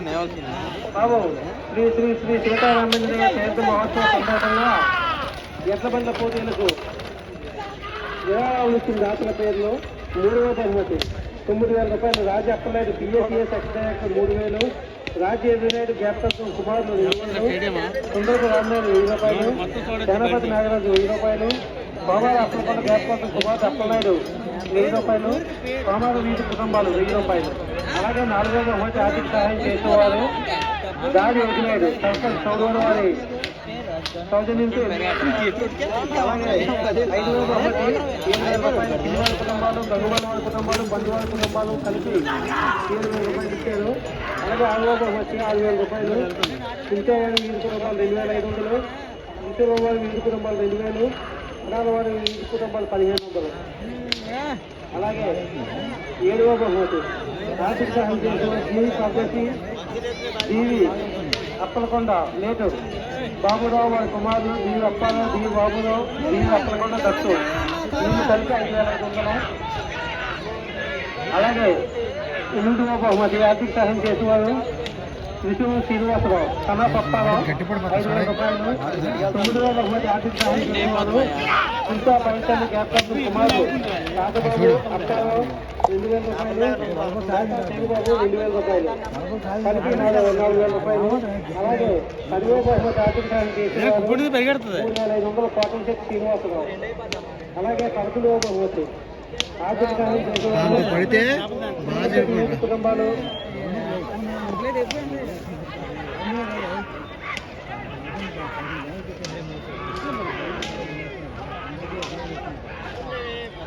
గ్రామం శ్రీ శ్రీ శ్రీ సీతారామచంద్ర జయంతి మహోత్సవ సందర్భంగా ఎడ్ల బండ్ల పోటీలకు విరాళాలు ఇచ్చిన దాతల పేర్లు మూడు వేల బహుమతి. తొమ్మిది వేల రూపాయలు రాజు అప్పలనాయుడు పిఎస్ఏ సెక్రటరీ మూడు వేలు రాజు ఎదురునాయుడు గ్యాప్టన్ కుమారులు సుందరపు రామనాయుడు వెయ్యి రూపాయలు గణపతి నాగరాజు వెయ్యి రూపాయలు బాబా అప్పలకొండ గ్యాప్టన్ కుమార్ అప్పలనాయుడు వెయ్యి రూపాయలు సోమార వీధి కుటుంబాలు వెయ్యి రూపాయలు. అలాగే నాలుగు వేల ఆర్థిక సహాయం చేసేవారు. దాడి వదిలేదు. సంస్థ చౌదరి వారి సౌజన్యంతో అలాగే ఐదు వేల బహుమతి కుటుంబాలు గంగువాళ్ళ కుటుంబాలు బంధువారి కుటుంబాలు కలిపి ఏడు వేల రూపాయలు ఇచ్చారు అలాగే ఆరు వచ్చి ఆరు వేల రూపాయలు చింతేవారి ఇంటి కుటుంబాలు రెండు వేల ఐదు వందలు ఇంటూరు వారి వీధి కుటుంబాలు రెండు వేలు అనాథ వారి ఇంటి కుటుంబాలు పదిహేను వందలు అలాగే ఏడవ బహుమతి. ఆర్థిక సహాయం చేసిన జీవి పద్ధతి జీవి అప్పలకొండ నేటు బాబురావు వారి కుమారులు దీవి అప్పారావు దీవి బాబురావు దీవి అప్పలకొండ దత్తు. వీళ్ళు కలిపి ఐదు వేల ఐదు వందలు. అలాగే ఎనిమిదవ బహుమతి ఆర్థిక సహాయం చేసేవారు. విష్ణు శ్రీనివాసరావు కన్నా పప్పారావు ఐదు వేల రూపాయలు తొమ్మిదవ బహుమతి ఆర్థిక సహాయం చేసేవారు. ఇంకా పైసలు రాజబాబు అప్పారావు రెండు వేల రూపాయలు బాబు రెండు వేల రూపాయలు. కలిపి నాలుగు నాలుగు వేల రూపాయలు. అలాగే పదివో బహుమతి ఆర్థిక చేసేవారు. మూడు వేల ఐదు వందల కోటం శక్తి శ్రీనివాసరావు. అలాగే పదకొండవ బహుమతి ఆర్థిక కుటుంబాలు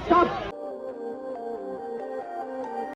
Stop!